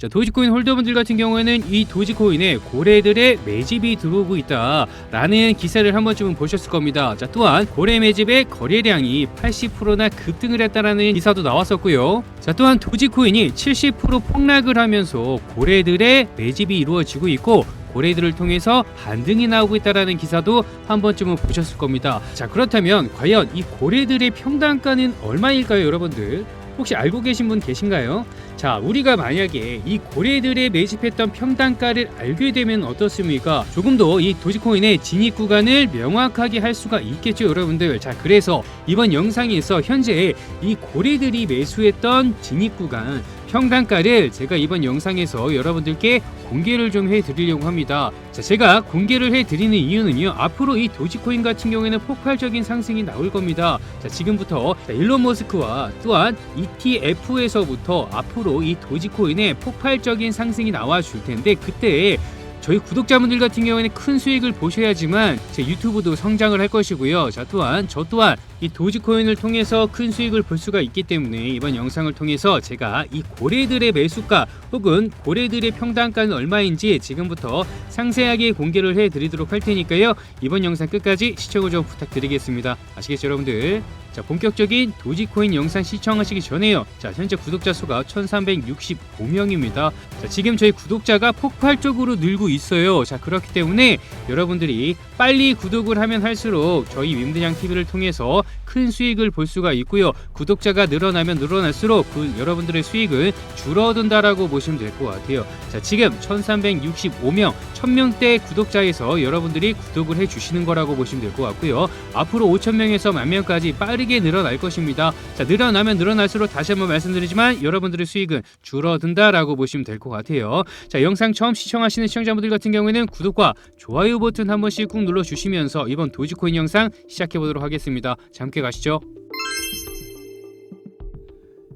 자, 도지코인 홀더분들 같은 경우에는 이 도지코인에 고래들의 매집이 들어오고 있다라는 기사를 한 번쯤은 보셨을 겁니다. 자, 또한 고래 매집의 거래량이 80%나 급등을 했다라는 기사도 나왔었고요. 자, 또한 도지코인이 70% 폭락을 하면서 고래들의 매집이 이루어지고 있고 고래들을 통해서 반등이 나오고 있다라는 기사도 한 번쯤은 보셨을 겁니다. 자, 그렇다면 과연 이 고래들의 평단가는 얼마일까요, 여러분들? 혹시 알고 계신 분 계신가요? 자, 우리가 만약에 이 고래들의 매집했던 평단가를 알게 되면 어떻습니까? 조금 더 이 도지코인의 진입 구간을 명확하게 할 수가 있겠죠, 여러분들. 자, 그래서 이번 영상에서 현재 이 고래들이 매수했던 진입 구간 평단가를 제가 이번 영상에서 여러분들께 공개를 좀 해드리려고 합니다. 자, 제가 공개를 해드리는 이유는요. 앞으로 이 도지코인 같은 경우에는 폭발적인 상승이 나올 겁니다. 자, 지금부터 자, 일론 머스크와 또한 ETF에서부터 앞으로 이 도지코인의 폭발적인 상승이 나와 줄 텐데 그때 저희 구독자분들 같은 경우에는 큰 수익을 보셔야지만 제 유튜브도 성장을 할 것이고요. 자 또한 저 또한 이 도지코인을 통해서 큰 수익을 볼 수가 있기 때문에 이번 영상을 통해서 제가 이 고래들의 매수가 혹은 고래들의 평단가는 얼마인지 지금부터 상세하게 공개를 해드리도록 할 테니까요. 이번 영상 끝까지 시청을 좀 부탁드리겠습니다. 아시겠죠 여러분들? 자 본격적인 도지코인 영상 시청하시기 전에요. 자 현재 구독자 수가 1365명입니다. 자 지금 저희 구독자가 폭발적으로 늘고 있어요. 자 그렇기 때문에 여러분들이 빨리 구독을 하면 할수록 저희 윈드양 TV를 통해서 큰 수익을 볼 수가 있고요. 구독자가 늘어나면 늘어날수록 그 여러분들의 수익은 줄어든다라고 보시면 될 것 같아요. 자 지금 1365명 1000명대 구독자에서 여러분들이 구독을 해주시는 거라고 보시면 될 것 같고요. 앞으로 5,000명에서 만 명까지 빠르 게 늘어날 것입니다. 자, 늘어나면 늘어날수록 다시 한번 말씀드리지만 여러분들의 수익은 줄어든다라고 보시면 될 것 같아요. 자, 영상 처음 시청하시는 시청자분들 같은 경우에는 구독과 좋아요 버튼 한 번씩 꾹 눌러 주시면서 이번 도지코인 영상 시작해 보도록 하겠습니다. 자, 함께 가시죠.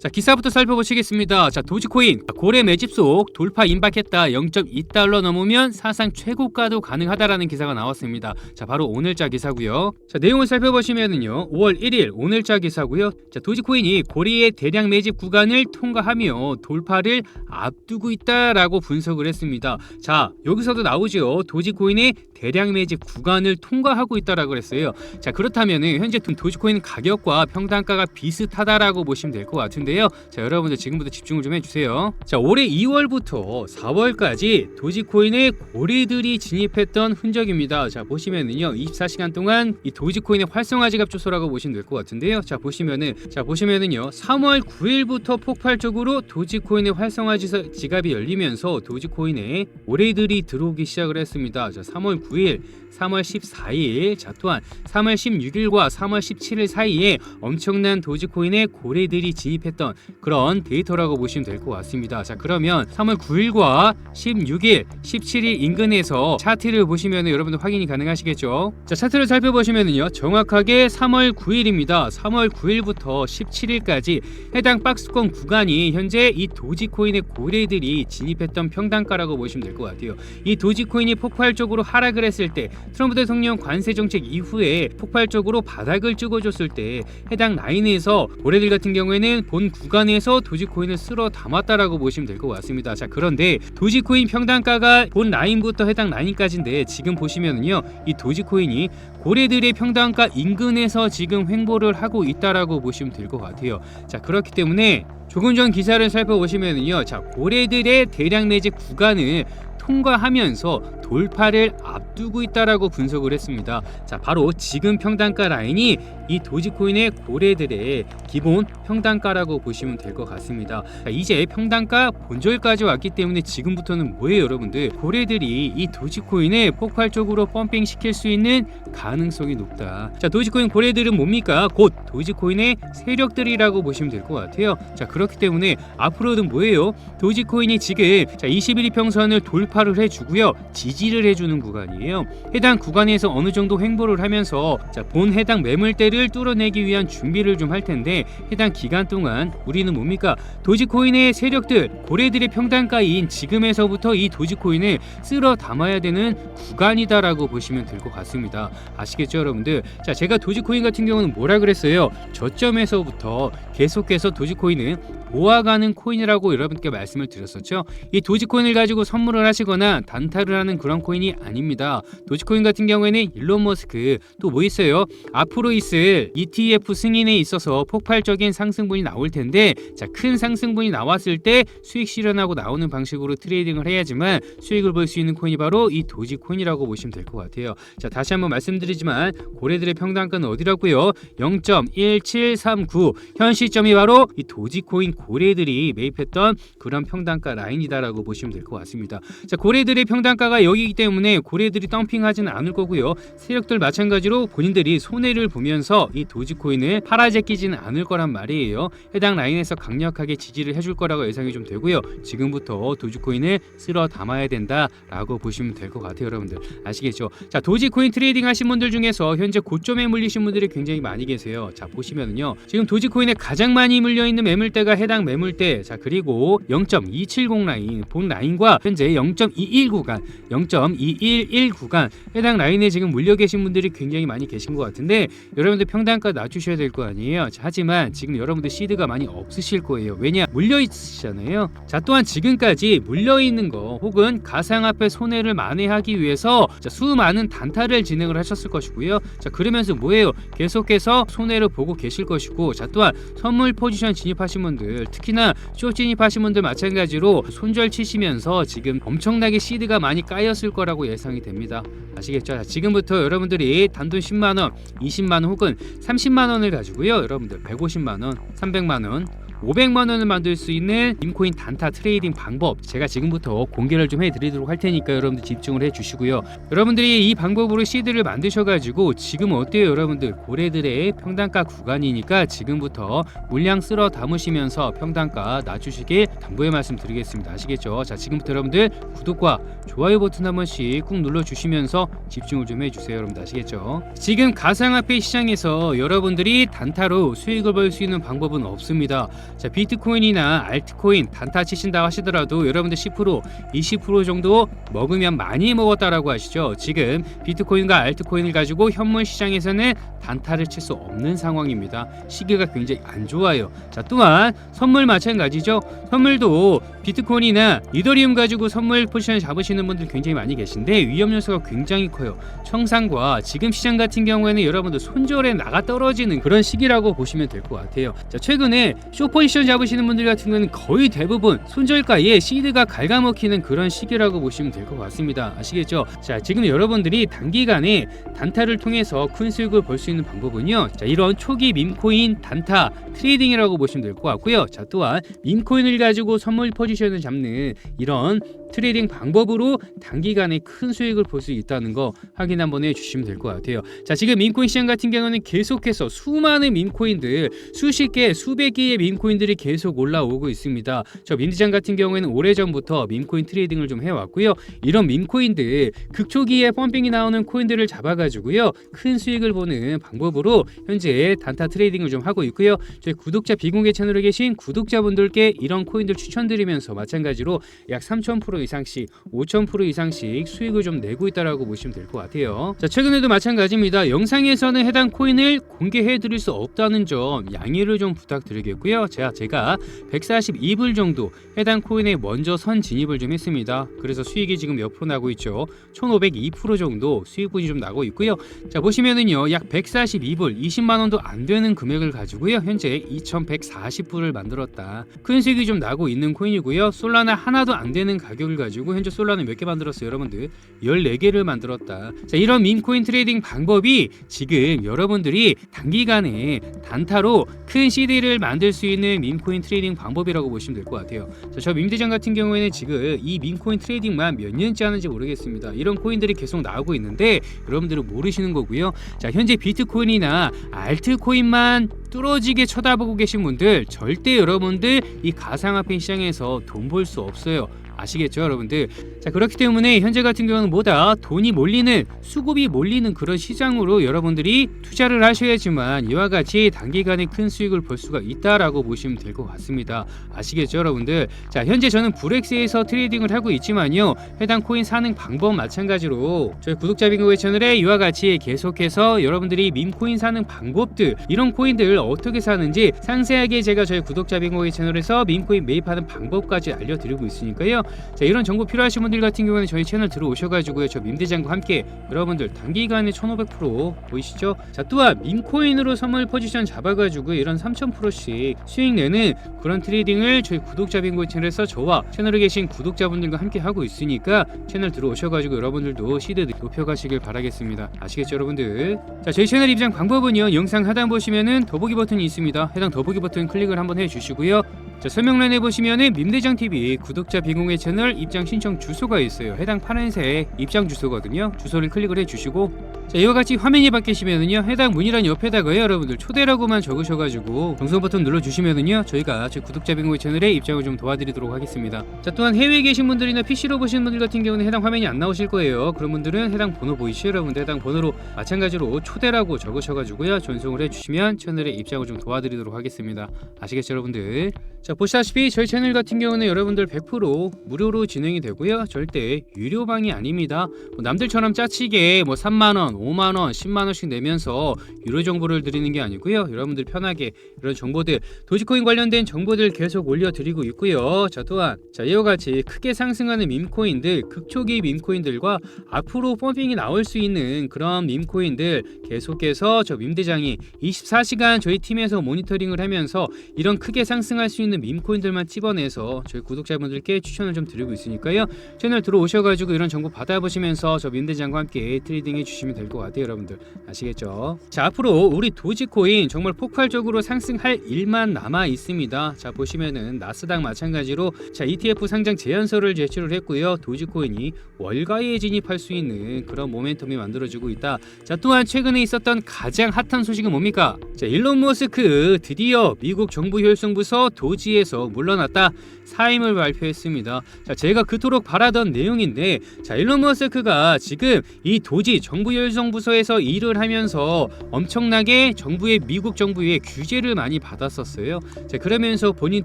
자 기사부터 살펴보시겠습니다. 자 도지코인 고래 매집 속 돌파 임박했다 0.2달러 넘으면 사상 최고가도 가능하다라는 기사가 나왔습니다. 자 바로 오늘자 기사고요. 자 내용을 살펴보시면은요 5월 1일 오늘자 기사고요. 자 도지코인이 고래의 대량 매집 구간을 통과하며 돌파를 앞두고 있다라고 분석을 했습니다. 자 여기서도 나오죠 도지코인의 대량 매집 구간을 통과하고 있다라고 그랬어요. 자 그렇다면은 현재 도지코인 가격과 평단가가 비슷하다라고 보시면 될 것 같은데 요. 자 여러분들 지금부터 집중을 좀 해주세요. 자 올해 2월부터 4월까지 도지코인에 고래들이 진입했던 흔적입니다. 자 보시면은요 24시간 동안 이 도지코인의 활성화 지갑 주소라고 보시면 될 것 같은데요. 자 보시면은 자 보시면은요 3월 9일부터 폭발적으로 도지코인의 활성화 지갑이 열리면서 도지코인에 고래들이 들어오기 시작을 했습니다. 자 3월 9일 3월 14일, 자 또한 3월 16일과 3월 17일 사이에 엄청난 도지코인에 고래들이 진입했던 그런 데이터라고 보시면 될 것 같습니다. 자 그러면 3월 9일과 16일, 17일 인근에서 차트를 보시면 여러분들 확인이 가능하시겠죠? 자 차트를 살펴보시면요 정확하게 3월 9일입니다. 3월 9일부터 17일까지 해당 박스권 구간이 현재 이 도지코인의 고래들이 진입했던 평단가라고 보시면 될 것 같아요. 이 도지코인이 폭발적으로 하락을 했을 때 트럼프 대통령 관세 정책 이후에 폭발적으로 바닥을 찍어줬을 때 해당 라인에서 고래들 같은 경우에는 본 구간에서 도지코인을 쓸어 담았다라고 보시면 될 것 같습니다. 자 그런데 도지코인 평단가가 본 라인부터 해당 라인까지인데 지금 보시면은요 이 도지코인이 고래들의 평단가 인근에서 지금 횡보를 하고 있다라고 보시면 될 것 같아요. 자 그렇기 때문에 조금 전 기사를 살펴보시면은요 자 고래들의 대량 매집 구간을 통과하면서 돌파를 앞두고 있다라고 분석을 했습니다. 자, 바로 지금 평단가 라인이 이 도지코인의 고래들의 기본 평단가라고 보시면 될 것 같습니다. 자, 이제 평단가 본절까지 왔기 때문에 지금부터는 뭐예요, 여러분들? 고래들이 이 도지코인을 폭발적으로 펌핑 시킬 수 있는 가능성이 높다. 자, 도지코인 고래들은 뭡니까? 곧 도지코인의 세력들이라고 보시면 될 것 같아요. 자, 그렇기 때문에 앞으로는 뭐예요? 도지코인이 지금 자, 21일 평선을 돌파 돌파를 해주고요. 지지를 해주는 구간이에요. 해당 구간에서 어느 정도 횡보를 하면서 자, 본 해당 매물대를 뚫어내기 위한 준비를 좀 할 텐데 해당 기간 동안 우리는 뭡니까? 도지코인의 세력들 고래들의 평단가인 지금에서부터 이 도지코인을 쓸어 담아야 되는 구간이다라고 보시면 될 것 같습니다. 아시겠죠 여러분들? 자 제가 도지코인 같은 경우는 뭐라 그랬어요? 저점에서부터 계속해서 도지코인은 모아가는 코인이라고 여러분께 말씀을 드렸었죠. 이 도지코인을 가지고 선물을 하시 거나 단타를 하는 그런 코인이 아닙니다. 도지코인 같은 경우에는 일론 머스크 또 뭐 있어요? 앞으로 있을 ETF 승인에 있어서 폭발적인 상승분이 나올 텐데 자 큰 상승분이 나왔을 때 수익 실현하고 나오는 방식으로 트레이딩을 해야지만 수익을 볼 수 있는 코인이 바로 이 도지코인이라고 보시면 될 것 같아요. 자 다시 한번 말씀드리지만 고래들의 평단가는 어디라고요? 0.1739 현 시점이 바로 이 도지코인 고래들이 매입했던 그런 평단가 라인이다라고 보시면 될 것 같습니다. 자 자, 고래들의 평단가가 여기이기 때문에 고래들이 덤핑하지는 않을 거고요. 세력들 마찬가지로 본인들이 손해를 보면서 이 도지코인을 팔아제끼지는 않을 거란 말이에요. 해당 라인에서 강력하게 지지를 해줄 거라고 예상이 좀 되고요. 지금부터 도지코인을 쓸어 담아야 된다라고 보시면 될 것 같아요, 여러분들. 아시겠죠? 자, 도지코인 트레이딩 하신 분들 중에서 현재 고점에 물리신 분들이 굉장히 많이 계세요. 자, 보시면은요. 지금 도지코인에 가장 많이 물려 있는 매물대가 해당 매물대. 자, 그리고 0.270 라인 본 라인과 현재 0. 0.219간 0.211구간 해당 라인에 지금 물려 계신 분들이 굉장히 많이 계신 것 같은데 여러분들 평단가 낮추셔야 될 거 아니에요. 하지만 지금 여러분들 시드가 많이 없으실 거예요. 왜냐 물려 있으시잖아요. 자 또한 지금까지 물려 있는 거 혹은 가상 앞에 손해를 만회하기 위해서 자, 수많은 단타를 진행을 하셨을 것이고요. 자 그러면서 뭐예요? 계속해서 손해를 보고 계실 것이고 자 또한 선물 포지션 진입하신 분들 특히나 쇼 진입하신 분들 마찬가지로 손절 치시면서 지금 엄청 엄청나게 시드가 많이 까였을 거라고 예상이 됩니다 아시겠죠? 자, 지금부터 여러분들이 단돈 10만 원, 20만 원 혹은 30만 원을 가지고요. 여러분들 150만 원, 300만 원 500만 원을 만들 수 있는 임코인 단타 트레이딩 방법 제가 지금부터 공개를 좀 해드리도록 할 테니까 여러분들 집중을 해주시고요. 여러분들이 이 방법으로 시드를 만드셔가지고 지금 어때요 여러분들? 고래들의 평단가 구간이니까 지금부터 물량 쓸어 담으시면서 평단가 낮추시길 당부의 말씀 드리겠습니다. 아시겠죠? 자 지금부터 여러분들 구독과 좋아요 버튼 한 번씩 꾹 눌러주시면서 집중을 좀 해주세요 여러분들. 아시겠죠? 지금 가상화폐 시장에서 여러분들이 단타로 수익을 벌 수 있는 방법은 없습니다 자 비트코인이나 알트코인 단타 치신다 하시더라도 여러분들 10% 20% 정도 먹으면 많이 먹었다라고 하시죠? 지금 비트코인과 알트코인을 가지고 현물 시장에서는 단타를 칠 수 없는 상황입니다. 시기가 굉장히 안 좋아요. 자 또한 선물 마찬가지죠? 선물도 비트코인이나 이더리움 가지고 선물 포지션 잡으시는 분들 굉장히 많이 계신데 위험 요소가 굉장히 커요. 청산과 지금 시장 같은 경우에는 여러분들 손절에 나가 떨어지는 그런 시기라고 보시면 될 것 같아요. 자 최근에 쇼 포지션 잡으시는 분들 같은 경우는 거의 대부분 손절가에 시드가 갉아먹히는 그런 시기라고 보시면 될 것 같습니다. 아시겠죠? 자 지금 여러분들이 단기간에 단타를 통해서 큰 수익을 벌 수 있는 방법은요. 자 이런 초기 밈코인 단타 트레이딩이라고 보시면 될 것 같고요. 자 또한 밈코인을 가지고 선물 포지션을 잡는 이런 트레이딩 방법으로 단기간에 큰 수익을 볼 수 있다는 거 확인 한번 해주시면 될 것 같아요. 자 지금 민코인 시장 같은 경우는 계속해서 수많은 민코인들 수십 개 수백 개의 민코인들이 계속 올라오고 있습니다. 저 민디장 같은 경우에는 오래전부터 민코인 트레이딩을 좀 해왔고요. 이런 민코인들 극초기에 펌핑이 나오는 코인들을 잡아가지고요 큰 수익을 보는 방법으로 현재 단타 트레이딩을 좀 하고 있고요. 저희 구독자 비공개 채널에 계신 구독자분들께 이런 코인들 추천드리면서 마찬가지로 약3,000% 이상씩 5,000% 이상씩 수익을 좀 내고 있다라고 보시면 될 것 같아요. 자 최근에도 마찬가지입니다. 영상에서는 해당 코인을 공개해 드릴 수 없다는 점 양해를 좀 부탁드리겠고요. 제가 제가 142불 정도 해당 코인에 먼저 선 진입을 좀 했습니다. 그래서 수익이 지금 몇 프로 나고 있죠? 1,502% 정도 수익분이 좀 나고 있고요. 자 보시면은요 약 142불 20만 원도 안 되는 금액을 가지고요 현재 2,140불을 만들었다. 큰 수익이 좀 나고 있는 코인이고요. 솔라나 하나도 안 되는 가격을 가지고 현재 솔라는 몇 개 만들었어요 여러분들? 14개를 만들었다. 자 이런 밈코인 트레이딩 방법이 지금 여러분들이 단기간에 단타로 큰 CD를 만들 수 있는 밈코인 트레이딩 방법이라고 보시면 될 것 같아요. 자, 저 밈대장 같은 경우에는 지금 이 밈코인 트레이딩만 몇 년째 하는지 모르겠습니다. 이런 코인들이 계속 나오고 있는데 여러분들은 모르시는 거고요. 자 현재 비트코인이나 알트코인만 뚫어지게 쳐다보고 계신 분들 절대 여러분들 이 가상화폐 시장에서 돈 벌 수 없어요. 아시겠죠, 여러분들? 자, 그렇기 때문에 현재 같은 경우는 뭐다 돈이 몰리는 수급이 몰리는 그런 시장으로 여러분들이 투자를 하셔야지만 이와 같이 단기간에 큰 수익을 볼 수가 있다라고 보시면 될 것 같습니다. 아시겠죠, 여러분들? 자, 현재 저는 브렉스에서 트레이딩을 하고 있지만요. 해당 코인 사는 방법 마찬가지로 저희 구독자 빙고의 채널에 이와 같이 계속해서 여러분들이 밈 코인 사는 방법들 이런 코인들 어떻게 사는지 상세하게 제가 저희 구독자 빙고의 채널에서 밈 코인 매입하는 방법까지 알려드리고 있으니까요. 자 이런 정보 필요하신 분들 같은 경우는 저희 채널 들어오셔가지고요. 저 밈대장과 함께 여러분들 단기간에 1500% 보이시죠? 자 또한 밈코인으로 선물 포지션 잡아가지고 이런 3000%씩 수익 내는 그런 트레이딩을 저희 구독자 빙고 채널에서 저와 채널에 계신 구독자분들과 함께 하고 있으니까 채널 들어오셔가지고 여러분들도 시드 높여가시길 바라겠습니다. 아시겠죠 여러분들? 자 저희 채널 입장 방법은요. 영상 하단 보시면은 더보기 버튼이 있습니다. 해당 더보기 버튼 클릭을 한번 해주시고요 자 설명란에 보시면은 밈대장 TV 구독자 비공개 채널 입장 신청 주소가 있어요. 해당 파란색 입장 주소거든요. 주소를 클릭을 해주시고 자 이와 같이 화면이 바뀌시면은요 해당 문의란 옆에다가요 여러분들 초대라고만 적으셔가지고 정성 버튼 눌러주시면은요 저희가 제 구독자 비공개 채널에 입장을 좀 도와드리도록 하겠습니다. 자 또한 해외에 계신 분들이나 PC로 보시는 분들 같은 경우는 해당 화면이 안 나오실 거예요. 그런 분들은 해당 번호 보이시죠 여러분들 해당 번호로 마찬가지로 초대라고 적으셔가지고요 전송을 해주시면 채널에 입장을 좀 도와드리도록 하겠습니다. 아시겠죠 여러분들? 자 보시다시피 저희 채널 같은 경우는 여러분들 100% 무료로 진행이 되고요. 절대 유료방이 아닙니다. 뭐 남들처럼 짜치게 뭐 3만원 5만원 10만원씩 내면서 유료 정보를 드리는 게 아니고요. 여러분들 편하게 이런 정보들 도지코인 관련된 정보들 계속 올려드리고 있고요. 자 또한 자 이와 같이 크게 상승하는 밈코인들 극초기 밈코인들과 앞으로 펌핑이 나올 수 있는 그런 밈코인들 계속해서 저 밈대장이 24시간 저희 팀에서 모니터링을 하면서 이런 크게 상승할 수 있는 밈코인들만 집어내서 저희 구독자분들께 추천을 좀 드리고 있으니까요. 채널 들어오셔가지고 이런 정보 받아보시면서 저 밈대장과 함께 트레이딩 해주시면 될 것 같아요 여러분들. 아시겠죠? 자 앞으로 우리 도지코인 정말 폭발적으로 상승할 일만 남아 있습니다. 자 보시면은 나스닥 마찬가지로 자 ETF 상장 제안서를 제출을 했고요. 도지코인이 월가에 진입할 수 있는 그런 모멘텀이 만들어지고 있다. 자 또한 최근에 있었던 가장 핫한 소식은 뭡니까? 자 일론 머스크 드디어 미국 정부 효율성부서 도지 에서 물러났다 사임을 발표했습니다. 자, 제가 그토록 바라던 내용인데, 자, 일론 머스크가 지금 이 도지 정부 열성 부서에서 일을 하면서 엄청나게 정부의 미국 정부의 규제를 많이 받았었어요. 자, 그러면서 본인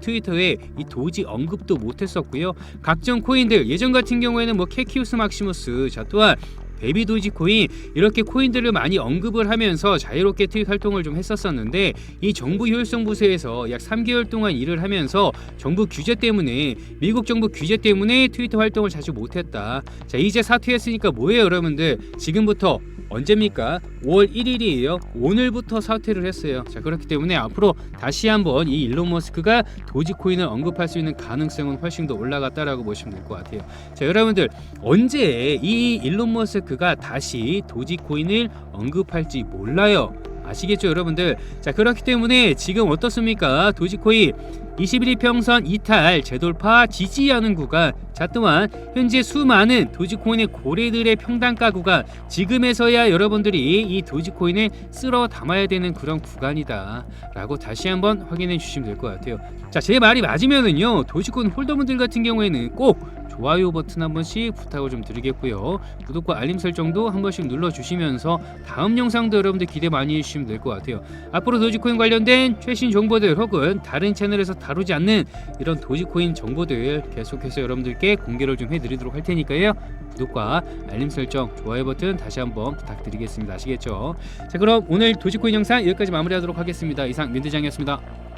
트위터에 이 도지 언급도 못했었고요. 각종 코인들 예전 같은 경우에는 뭐 캐키우스 막시무스, 자 또한 베비 도지코인 이렇게 코인들을 많이 언급을 하면서 자유롭게 트윗 활동을 좀 했었었는데 이 정부 효율성 부서에서 약 3개월 동안 일을 하면서 정부 규제 때문에 미국 정부 규제 때문에 트위터 활동을 자주 못했다. 자 이제 사퇴했으니까 뭐예요 여러분들 지금부터 언제입니까? 5월 1일이에요. 오늘부터 사퇴를 했어요. 자 그렇기 때문에 앞으로 다시 한번 이 일론 머스크가 도지코인을 언급할 수 있는 가능성은 훨씬 더 올라갔다라고 보시면 될 것 같아요. 자 여러분들 언제 이 일론 머스크가 다시 도지코인을 언급할지 몰라요. 아시겠죠 여러분들? 자 그렇기 때문에 지금 어떻습니까? 도지코인 21일 평선 이탈 재돌파 지지하는 구간 자 또한 현재 수많은 도지코인의 고래들의 평단가 구간 지금에서야 여러분들이 이 도지코인을 쓸어 담아야 되는 그런 구간이다 라고 다시 한번 확인해 주시면 될 것 같아요. 자 제 말이 맞으면은요 도지코인 홀더분들 같은 경우에는 꼭 좋아요 버튼 한 번씩 부탁을 좀 드리겠고요. 구독과 알림 설정도 한 번씩 눌러주시면서 다음 영상도 여러분들 기대 많이 해주시면 될 것 같아요. 앞으로 도지코인 관련된 최신 정보들 혹은 다른 채널에서 다루지 않는 이런 도지코인 정보들 계속해서 여러분들께 공개를 좀 해드리도록 할 테니까요. 구독과 알림 설정 좋아요 버튼 다시 한번 부탁드리겠습니다. 아시겠죠? 자 그럼 오늘 도지코인 영상 여기까지 마무리하도록 하겠습니다. 이상 민대장이었습니다